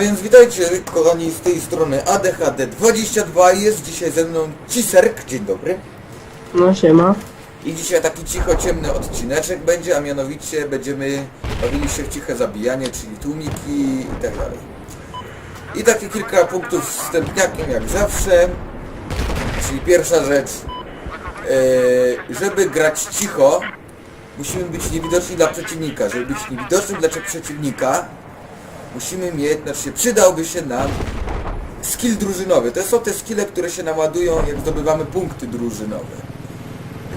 Witajcie kochani z tej strony ADHD22 jest dzisiaj ze mną Ciserk, dzień dobry. No siema. I dzisiaj taki cicho ciemny odcineczek będzie, a mianowicie będziemy bawili się w ciche zabijanie, czyli tłumiki i tak dalej. I takie kilka punktów wstępniakiem jak zawsze. Czyli pierwsza rzecz, e, żeby grać cicho, musimy być niewidoczni dla przeciwnika. Żeby być niewidocznym dla przeciwnika, musimy mieć, znaczy przydałby się nam skill drużynowy. To są te skille, które się naładują, jak zdobywamy punkty drużynowe.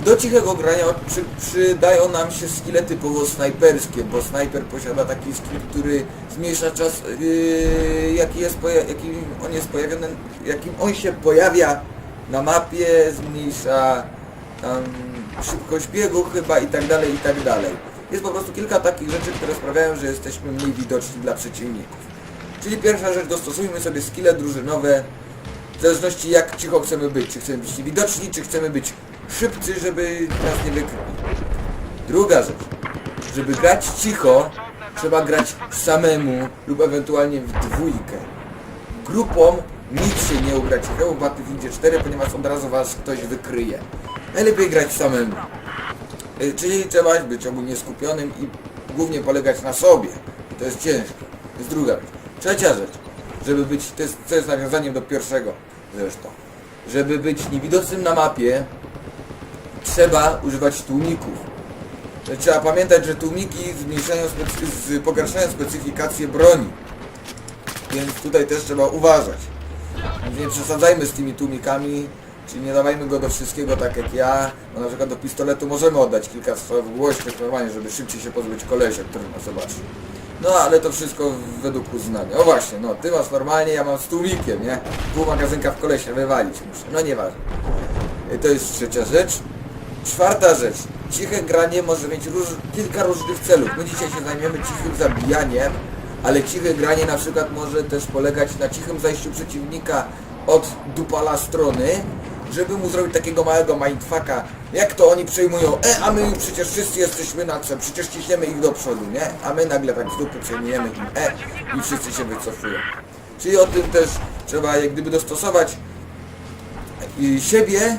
Do cichego grania przy, przydają nam się skille typowo snajperskie, bo snajper posiada taki skill, który zmniejsza czas, yy, jaki, jest jakim on jest pojawiony, jakim on się pojawia na mapie, zmniejsza tam szybkość biegu chyba i tak dalej, i tak dalej. Jest po prostu kilka takich rzeczy, które sprawiają, że jesteśmy mniej widoczni dla przeciwników. Czyli pierwsza rzecz, dostosujmy sobie skille drużynowe w zależności jak cicho chcemy być. Czy chcemy być niewidoczni, czy chcemy być szybcy, żeby nas nie wykryli. Druga rzecz. Żeby grać cicho, trzeba grać samemu lub ewentualnie w dwójkę. Grupą nic się nie ugra cichemu w Battlefieldzie 4, ponieważ od razu was ktoś wykryje. Najlepiej grać samemu. Y, Czyli trzeba być ogólnie skupionym i głównie polegać na sobie. To jest ciężkie. To jest druga rzecz. Trzecia rzecz. Żeby być, to jest, to jest nawiązaniem do pierwszego zresztą. Żeby być niewidocznym na mapie, trzeba używać tłumików. Trzeba pamiętać, że tłumiki zmniejszają, specy- pogarszają specyfikację broni. Więc tutaj też trzeba uważać. Więc nie przesadzajmy z tymi tłumikami, czyli nie dawajmy go do wszystkiego tak jak ja, bo na przykład do pistoletu możemy oddać kilka strzałów głośnych normalnie, żeby szybciej się pozbyć kolesia, który nas zobaczy. No ale to wszystko według uznania. O właśnie, no ty masz normalnie, ja mam z tłumikiem, nie? Pół magazynka w kolesie wywalić muszę, no nieważne. I To jest trzecia rzecz. Czwarta rzecz. Ciche granie może mieć róż, kilka różnych celów. My dzisiaj się zajmiemy cichym zabijaniem, ale ciche granie na przykład może też polegać na cichym zajściu przeciwnika od dupala strony, żeby mu zrobić takiego małego mindfucka. Jak to oni przejmują? E, a my przecież wszyscy jesteśmy na C, przecież ciśniemy ich do przodu, nie? A my nagle tak z dupy przejmujemy im E i wszyscy się wycofują. Czyli o tym też trzeba jak gdyby dostosować i siebie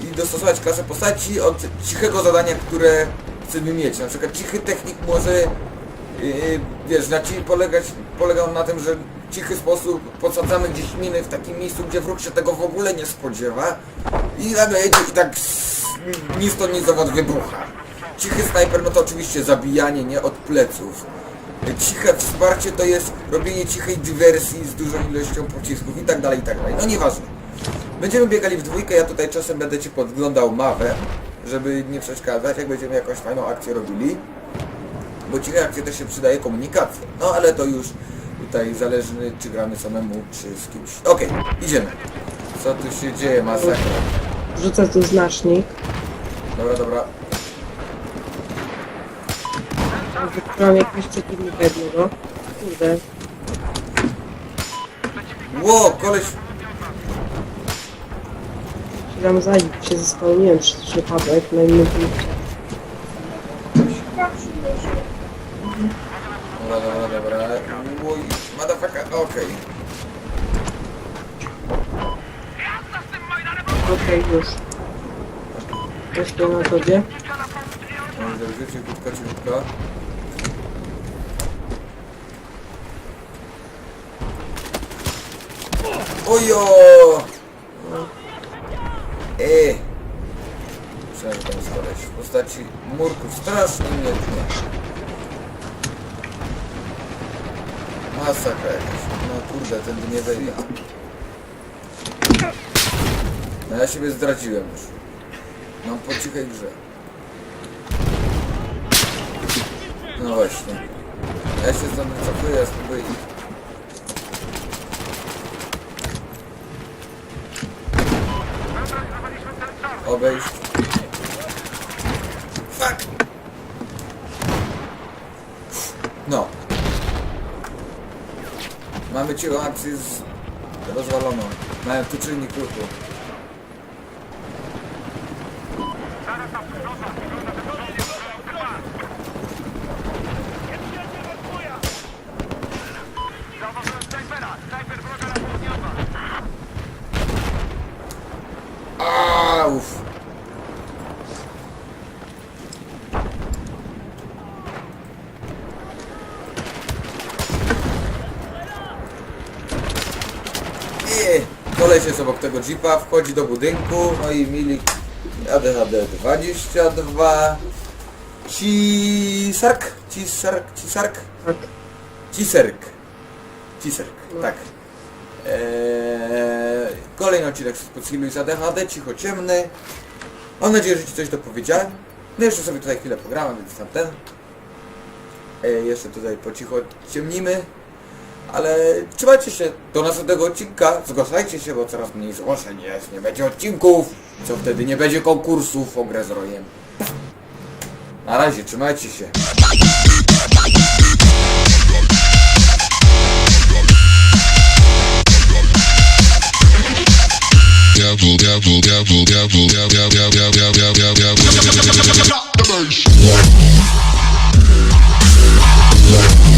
i dostosować klasę postaci od cichego zadania, które chcemy mieć. Na przykład cichy technik może, yy, wiesz, na polegać, polega on na tym, że cichy sposób podsadzamy gdzieś miny w takim miejscu, gdzie wróg się tego w ogóle nie spodziewa i nagle jedzie i tak s- ni stąd ni zowąd wybucha. Cichy snajper, no to oczywiście zabijanie, nie od pleców. Ciche wsparcie to jest robienie cichej dywersji z dużą ilością pocisków i tak dalej, i tak dalej. No nieważne. Będziemy biegali w dwójkę, ja tutaj czasem będę Ci podglądał mawę, żeby nie przeszkadzać, jak będziemy jakąś fajną akcję robili. Bo ciche akcje też się przydaje komunikacja. No ale to już tutaj zależy, czy gramy samemu, czy z kimś. Okej, idziemy. Co tu się dzieje, masakra? Rzucę tu znacznik. Dobra, dobra. Wykryłam jakiegoś przeciwnika jednego. Kurde. Ło, koleś... Chciałam zabić się zespało, nie wiem, czy to przypadek na innym punkcie. Dobra, dobra, dobra. Oj, motherfucker, okej. Okej, już. Jeszcze na tobie. Dobrze, cichutko, cichutko. Ojo! E! Myślałem, że tam koleś w postaci murków. Strasznie mnie tnie. Masakra jakaś. No kurde, ten nie wejdzie. No ja siebie zdradziłem już. Mam po cichej grze. No właśnie. Ja się stąd wycofuję, ja spróbuję ich... Obejść. Fuck! No. Mamy cicho akcję z... rozwaloną. Mają tu czynnik ruchu. Aaaa, uff. Koleś jest obok tego jeepa, wchodzi do budynku, no i milik ADHD 22 Cisark? Cisark? Cisark? Tak. Ciserk. Ciserk, No. tak. Eee, kolejny odcinek z Podskiluj z ADHD, cicho ciemny. Mam nadzieję, że Ci coś dopowiedziałem. No jeszcze sobie tutaj chwilę pogramy, więc tam ten. Eee, jeszcze tutaj po cicho ciemnimy. Ale trzymajcie się do następnego odcinka. Zgłaszajcie się, bo coraz mniej zgłoszeń jest. Nie będzie odcinków. Co wtedy? Nie będzie konkursów o grę z rojem. Na razie, trzymajcie się. devil, devil, devil, devil, devil, devil, devil, devil, devil, devil, Drop the bass.